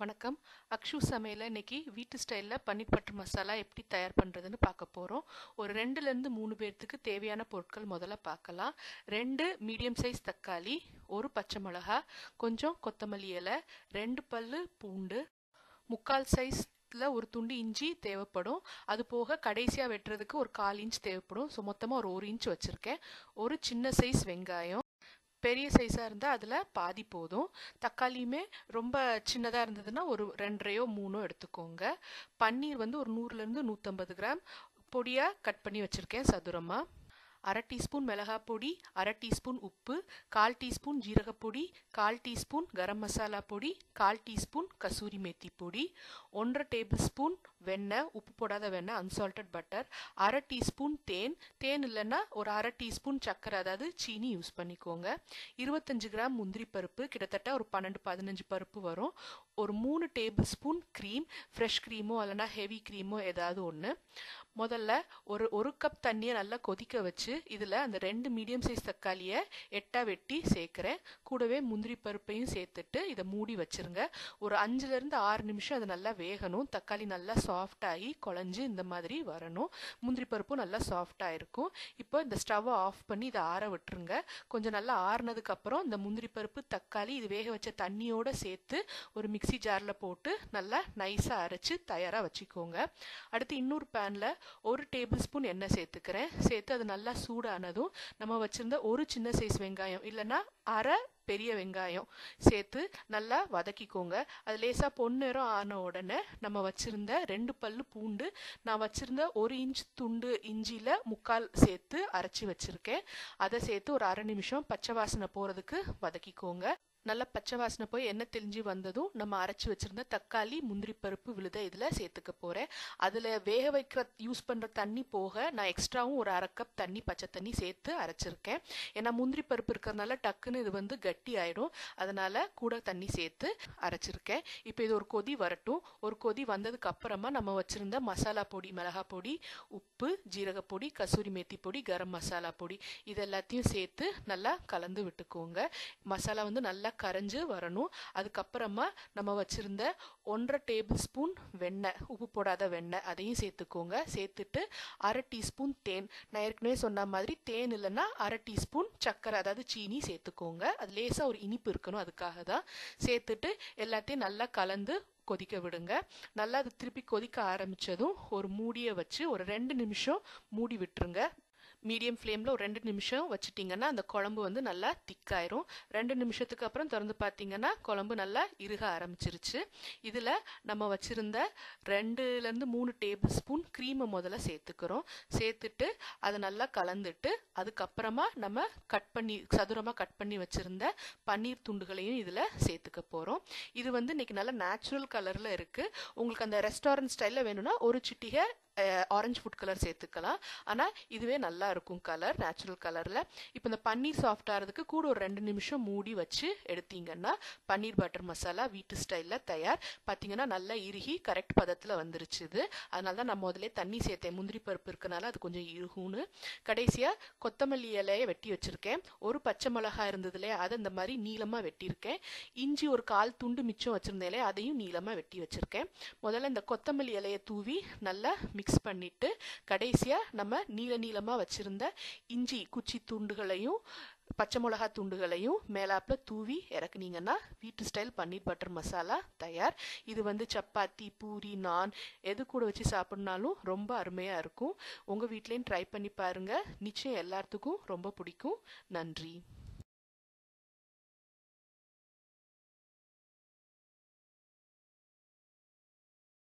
வணக்கம். அக்ஷு சமையலில் இன்றைக்கி வீட்டு ஸ்டைலில் பன்னீர் பட்டர் மசாலா எப்படி தயார் பண்ணுறதுன்னு பார்க்க போகிறோம் ஒரு ரெண்டுலேருந்து மூணு பேர்த்துக்கு தேவையான பொருட்கள் முதல்ல பார்க்கலாம். ரெண்டு மீடியம் சைஸ் தக்காளி ஒரு பச்சை மிளகா கொஞ்சம் கொத்தமல்லி இலை ரெண்டு பல் பூண்டு முக்கால் சைஸில் ஒரு துண்டு இஞ்சி தேவைப்படும். அது போக கடைசியாக வெட்டுறதுக்கு ஒரு கால் இன்ச் தேவைப்படும். ஸோ மொத்தமாக ஒரு ஒரு இன்ச் வச்சுருக்கேன். ஒரு சின்ன சைஸ் வெங்காயம் பெரிய சைஸாக இருந்தால் அதில் பாதி போதும். தக்காளியுமே ரொம்ப சின்னதாக இருந்ததுன்னா ஒரு ரெண்டரையோ மூணோ எடுத்துக்கோங்க. பன்னீர் வந்து ஒரு நூறுலேருந்து நூற்றம்பது கிராம். பொடியாக கட் பண்ணி வச்சுருக்கேன் சதுரமாக அரை டீஸ்பூன் மிளகாய் பொடி அரை டீஸ்பூன் உப்பு கால் டீஸ்பூன் ஜீரகப்பொடி கால் டீஸ்பூன் கரம் மசாலா பொடி கால் டீஸ்பூன் கசூரி மேத்தி பொடி ஒன்றரை டேபிள் ஸ்பூன் வெண்ணெய் உப்பு போடாத வெண்ணெய் அன்சால்டட் பட்டர் அரை டீஸ்பூன் தேன். தேன் இல்லைன்னா ஒரு அரை டீஸ்பூன் சர்க்கரை அதாவது சீனி யூஸ் பண்ணிக்கோங்க. இருபத்தஞ்சு கிராம் முந்திரி பருப்பு கிட்டத்தட்ட ஒரு பன்னெண்டு பதினஞ்சு பருப்பு வரும். ஒரு மூணு டேபிள் ஸ்பூன் க்ரீம் ஃப்ரெஷ் க்ரீமோ இல்லைனா ஹெவி க்ரீமோ ஏதாவது ஒன்று முதல்ல ஒரு ஒரு கப் தண்ணியை நல்லா கொதிக்க வச்சு இதில் அந்த ரெண்டு மீடியம் சைஸ் தக்காளியை எட்டா வெட்டி சேர்க்குறேன். கூடவே முந்திரி பருப்பையும் சேர்த்துட்டு இதை மூடி வச்சுருங்க. ஒரு அஞ்சுலேருந்து ஆறு நிமிஷம் அது நல்லா வேகணும். தக்காளி நல்லா சாஃப்டாகி குழஞ்சி இந்த மாதிரி வரணும். முந்திரி பருப்பும் நல்லா சாஃப்டாக இருக்கும். இப்போ இந்த ஸ்டவ்வை ஆஃப் பண்ணி இதை ஆற விட்டுருங்க. கொஞ்சம் நல்லா ஆறுனதுக்கப்புறம் இந்த முந்திரி பருப்பு தக்காளி இது வேக வச்ச தண்ணியோடு சேர்த்து ஒரு மிக்சி ஜாரில் போட்டு நல்லா நைஸாக அரைச்சி தயாராக வச்சுக்கோங்க. அடுத்து இன்னொரு பேனில் ஒரு டேபிள் ஸ்பூன் எண்ணெய் சேர்த்துக்கிறேன். சேர்த்து அது நல்லா சூடானதும் நம்ம வச்சுருந்த ஒரு சின்ன சைஸ் வெங்காயம் இல்லைன்னா அரை பெரிய வெங்காயம் சேர்த்து நல்லா வதக்கிக்கோங்க. அது லேசாக பொன்னிறம் ஆன உடனே நம்ம வச்சுருந்த ரெண்டு பல்லு பூண்டு நான் வச்சுருந்த ஒரு இன்ச் துண்டு இஞ்சியில் முக்கால் சேர்த்து அரைச்சி வச்சுருக்கேன். அதை சேர்த்து ஒரு அரை நிமிஷம் பச்சை வாசனை போகிறதுக்கு வதக்கிக்கோங்க. நல்லா பச்சை வாசனை போய் எண்ணெய் தெளிஞ்சு வந்ததும் நம்ம அரைச்சி வச்சிருந்த தக்காளி முந்திரி பருப்பு விழுத இதில் சேர்த்துக்க போகிறேன் அதில் வேக வைக்கிற யூஸ் பண்ணுற தண்ணி போக நான் எக்ஸ்ட்ராவும் ஒரு அரை கப் தண்ணி பச்சை தண்ணி சேர்த்து அரைச்சிருக்கேன். ஏன்னா முந்திரி பருப்பு இருக்கிறதுனால டக்குன்னு இது வந்து கட்டி ஆயிடும். அதனால் கூட தண்ணி சேர்த்து அரைச்சிருக்கேன். இப்போ இது ஒரு கொதி வரட்டும். ஒரு கொதி வந்ததுக்கு அப்புறமா நம்ம வச்சுருந்த மசாலா பொடி மிளகா பொடி உப்பு ஜீரகப்பொடி கசூரி மேத்தி பொடி கரம் மசாலா பொடி இது எல்லாத்தையும் சேர்த்து நல்லா கலந்து விட்டுக்கோங்க. மசாலா வந்து நல்லா கரைஞ்சு வரணும். அதுக்கப்புறமா நம்ம வச்சுருந்த ஒன்றரை டேபிள் ஸ்பூன் வெண்ணெய் உப்பு போடாத வெண்ணெய் அதையும் சேர்த்துக்கோங்க. சேர்த்துட்டு அரை டீஸ்பூன் தேன். நான் ஏற்கனவே சொன்ன மாதிரி தேன் இல்லைன்னா அரை டீஸ்பூன் சர்க்கரை அதாவது சீனி சேர்த்துக்கோங்க. அது லேசாக ஒரு இனிப்பு இருக்கணும் அதுக்காக தான். சேர்த்துட்டு எல்லாத்தையும் நல்லா கலந்து கொதிக்க விடுங்க. நல்லா அது திருப்பி கொதிக்க ஆரம்பித்ததும் ஒரு மூடியை வச்சு ஒரு ரெண்டு நிமிஷம் மூடி விட்டுருங்க. மீடியம் ஃப்ளேமில் ஒரு ரெண்டு நிமிஷம் வச்சுட்டிங்கன்னா அந்த குழம்பு வந்து நல்லா திக்காயிரும். ரெண்டு நிமிஷத்துக்கு அப்புறம் திறந்து பார்த்தீங்கன்னா குழம்பு நல்லா இறுக ஆரம்பிச்சிருச்சு. இதில் நம்ம வச்சுருந்த ரெண்டுலேருந்து மூணு டேபிள் ஸ்பூன் க்ரீமை முதல்ல சேர்த்துக்கிறோம். சேர்த்துட்டு அதை நல்லா கலந்துட்டு அதுக்கப்புறமா நம்ம கட் பண்ணி சதுரமாக கட் பண்ணி வச்சுருந்த பன்னீர் துண்டுகளையும் இதில் சேர்த்துக்க போகிறோம் இது வந்து இன்றைக்கி நல்லா நேச்சுரல் கலரில் இருக்குது உங்களுக்கு அந்த ரெஸ்டாரண்ட் ஸ்டைலில் வேணும்னா ஒரு சிட்டிகை ஆரஞ்சு ஃபுட் கலர் சேர்த்துக்கலாம். ஆனால் இதுவே நல்லா இருக்கும் கலர் நேச்சுரல் கலரில் இப்போ இந்த பன்னீர் சாஃப்ட் ஆகிறதுக்கு கூட ஒரு ரெண்டு நிமிஷம் மூடி வச்சு எடுத்தீங்கன்னா பன்னீர் பட்டர் மசாலா வீட்டு ஸ்டைலில் தயார். பார்த்தீங்கன்னா நல்லா இறுகி கரெக்ட் பதத்தில் வந்துருச்சு இது. அதனால தான் நான் முதலே தண்ணி சேர்த்தேன். முந்திரி பருப்பு இருக்கனால அது கொஞ்சம் இறுகுன்னு கடைசியாக கொத்தமல்லி இலையை வெட்டி வச்சுருக்கேன். ஒரு பச்சை மிளகா இருந்தது இல்லையா அதை இந்த மாதிரி நீளமாக வெட்டியிருக்கேன். இஞ்சி ஒரு கால் துண்டு மிச்சம் வச்சுருந்தேன் இல்லையா அதையும் நீளமாக வெட்டி வச்சுருக்கேன். முதல்ல இந்த கொத்தமல்லி இலையை தூவி நல்லா மிக்ஸ் மிக்ஸ் பண்ணிட்டு கடைசியாக நம்ம நீள நீளமாக வச்சுருந்த இஞ்சி குச்சி துண்டுகளையும் பச்சை மிளகா துண்டுகளையும் மேலாப்பில் தூவி இறக்குனீங்கன்னா வீட்டு ஸ்டைல் பன்னீர் பட்டர் மசாலா தயார். இது வந்து சப்பாத்தி பூரி நான் எது கூட வச்சு சாப்பிட்னாலும் ரொம்ப அருமையாக இருக்கும். உங்கள் வீட்லேயும் ட்ரை பண்ணி பாருங்கள் நிச்சயம் எல்லாத்துக்கும் ரொம்ப பிடிக்கும். நன்றி.